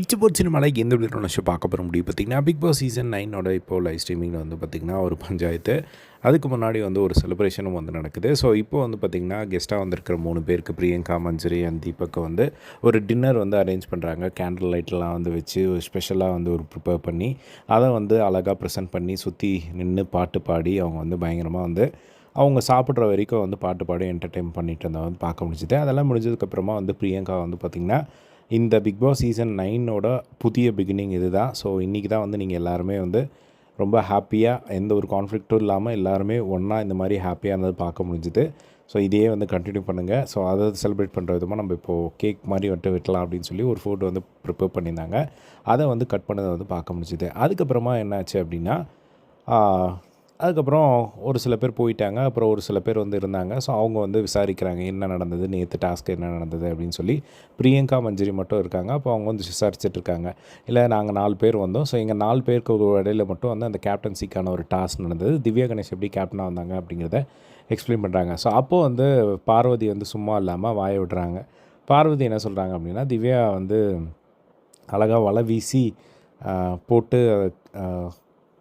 இச்சு போட் சினிமாவில் எந்த விதமான ஷோ பார்க்க போகிற முடியும் பார்த்திங்கன்னா பிக் பாஸ் சீசன் நைனோட இப்போது லைவ் ஸ்ட்ரீமிங்கில் வந்து பார்த்திங்கன்னா ஒரு பஞ்சாயத்து. அதுக்கு முன்னாடி வந்து ஒரு செலிப்ரேஷனும் வந்து நடக்குது. ஸோ இப்போ வந்து பார்த்திங்கன்னா கெஸ்ட்டாக வந்திருக்கிற மூணு பேருக்கு பிரியங்கா மஞ்சரி அண்ட் தீபக்கு வந்து ஒரு டின்னர் வந்து அரேஞ்ச் பண்ணுறாங்க கேண்டில் லைட்லாம் வந்து வச்சு ஒரு ஸ்பெஷலாக வந்து ஒரு ப்ரிப்பேர் பண்ணி அதை வந்து அழகாக ப்ரெசென்ட் பண்ணி சுற்றி நின்று பாட்டு பாடி அவங்க வந்து பயங்கரமாக வந்து அவங்க சாப்பிட்ற வரைக்கும் வந்து பாட்டு பாடி என்டர்டெயின் பண்ணிட்டு இருந்தால் வந்து பார்க்க முடிஞ்சுது. அதெல்லாம் முடிஞ்சதுக்கப்புறமா வந்து பிரியங்கா வந்து பார்த்திங்கன்னா இந்த பிக் பாஸ் சீசன் நைனோட புதிய பிகினிங் இது தான் ஸோ இன்றைக்கி தான் வந்து நீங்கள் எல்லாருமே வந்து ரொம்ப ஹாப்பியாக எந்த ஒரு கான்ஃப்ளிக்ட்டும் இல்லாமல் எல்லாருமே ஒன்றா இந்த மாதிரி ஹாப்பியாக இருந்தது பார்க்க முடிஞ்சுது. ஸோ இதையே வந்து கண்டினியூ பண்ணுங்கள் ஸோ அதை செலிப்ரேட் பண்ணுற விதமாக நம்ம இப்போது கேக் மாதிரி வந்துட்டு வெட்டலாம் அப்படின்னு சொல்லி ஒரு ஃபுட் வந்து ப்ரிப்பேர் பண்ணியிருந்தாங்க. அதை வந்து கட் பண்ணதை வந்து பார்க்க முடிஞ்சுது. அதுக்கப்புறமா என்னாச்சு அப்படின்னா அதுக்கப்புறம் ஒரு சில பேர் போயிட்டாங்க. அப்புறம் ஒரு சில பேர் வந்து இருந்தாங்க. ஸோ அவங்க வந்து விசாரிக்கிறாங்க என்ன நடந்தது? நேற்று டாஸ்க் என்ன நடந்தது? அப்படின்னு சொல்லி பிரியங்கா மஞ்சரி மட்டும் இருக்காங்க. அப்போ அவங்க வந்து விசாரிச்சிட்ருக்காங்க இல்லை நாங்கள் நாலு பேர் வந்தோம். ஸோ எங்கள் நாலு பேருக்கு இடையில் இடையில மட்டும் வந்து அந்த கேப்டன்சிக்கான ஒரு டாஸ்க் நடந்தது. திவ்யா கணேஷ் எப்படி கேப்டனாக வந்தாங்க அப்படிங்கிறத எக்ஸ்பிளைன் பண்ணுறாங்க ஸோ அப்போது வந்து பார்வதி வந்து சும்மா இல்லாமல் வாய விடுறாங்க. பார்வதி என்ன சொல்கிறாங்க அப்படின்னா திவ்யா வந்து அழகாக வலை வீசி போட்டு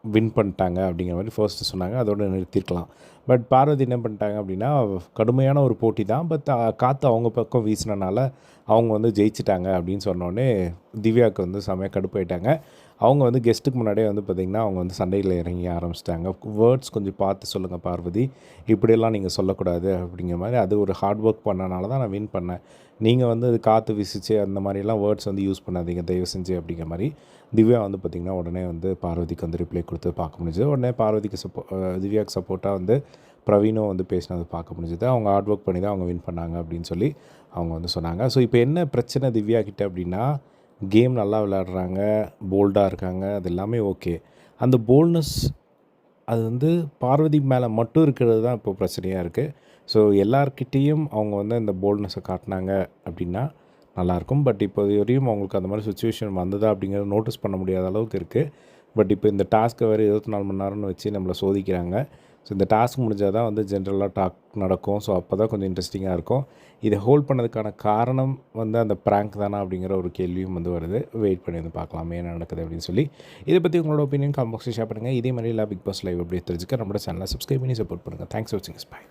வின் பண்ணிட்டாங்க அப்படிங்கிற மாதிரி ஃபர்ஸ்ட்டு சொன்னாங்க. அதோட நிறுத்திருக்கலாம். பட் பார்வதி என்ன பண்ணிட்டாங்க அப்படின்னா கடுமையான ஒரு போட்டி தான் பட் காற்று அவங்க பக்கம் வீசினனால அவங்க வந்து ஜெயிச்சிட்டாங்க அப்படின்னு சொன்னோடனே திவ்யாவுக்கு வந்து செமையாக கடுப்பாயிட்டாங்க. அவங்க வந்து கெஸ்ட்டுக்கு முன்னாடியே வந்து பார்த்திங்கன்னா அவங்க வந்து சண்டையில் இறங்கி ஆரம்பிச்சிட்டாங்க. வேர்ட்ஸ் கொஞ்சம் பார்த்து சொல்லுங்கள் பார்வதி. இப்படியெல்லாம் நீங்கள் சொல்லக்கூடாது அப்படிங்கிற மாதிரி அது ஒரு ஹார்ட் ஒர்க் பண்ணனால தான் நான் வின் பண்ணேன். நீங்கள் வந்து அது காற்று வீசிச்சு அந்த மாதிரிலாம் வேர்ட்ஸ் வந்து யூஸ் பண்ணாதீங்க தயவு செஞ்சு அப்படிங்கிற மாதிரி திவ்யா வந்து பார்த்திங்கன்னா உடனே வந்து பார்வதிக்கு வந்து ரிப்ளை கொடுத்து பார்க்க முடிஞ்சது. உடனே பார்வதிக்கு சப்போ திவ்யாவுக்கு சப்போர்ட்டாக வந்து பிரவீனும் வந்து பேசினது பார்க்க முடிஞ்சது. அவங்க ஹார்ட் ஒர்க் பண்ணி தான் அவங்க வின் பண்ணாங்க அப்படின்னு சொல்லி அவங்க வந்து சொன்னாங்க. ஸோ இப்போ என்ன பிரச்சனை திவ்யா கிட்ட அப்படின்னா கேம் நல்லா விளையாடுறாங்க போல்டாக இருக்காங்க அது எல்லாமே ஓகே அந்த போல்ட்னஸ் அது வந்து பார்வதி மேலே மட்டும் இருக்கிறது தான் இப்போ பிரச்சனையாக இருக்குது ஸோ எல்லார்கிட்டேயும் அவங்க வந்து அந்த போல்ட்னஸை காட்டினாங்க அப்படின்னா நல்லாயிருக்கும் பட் இப்போ வரையும் அவங்களுக்கு அந்த மாதிரி சுச்சுவேஷன் வந்ததா அப்படிங்கிறத நோட்டீஸ் பண்ண முடியாத அளவுக்கு இருக்குது பட் இப்போ இந்த டாஸ்க்கை வேறு இருபத்தி நாலு மணி நேரம்னு வச்சு நம்மளை சோதிக்கிறாங்க. ஸோ இந்த டாஸ்க் முடிஞ்சால் தான் வந்து ஜென்ரலாக டாக் நடக்கும். ஸோ அப்போ தான் கொஞ்சம் இன்ட்ரெஸ்டிங்காக இருக்கும். இதை ஹோல்ட் பண்ணதுக்கான காரணம் வந்து அந்த ப்ராங்க் தானா அப்படிங்கிற ஒரு கேள்வியும் வந்து வருது. வெயிட் பண்ணி வந்து பார்க்கலாம் என்ன நடக்குது அப்படின்னு சொல்லி. இதை பற்றி உங்களோட ஒப்பீனியன் காமெண்ட் ஷேர் பண்ணுங்கள் இதே மாதிரி எல்லா பிக் பாஸ் லைவ் அப்படியே தெரிஞ்சுக்க நம்மளோட சேனலை சப்ஸ்கிரைப் பண்ணி சப்போர்ட் பண்ணுங்கள் தேங்க்ஸ் ஃபார் வாட்சிங் பை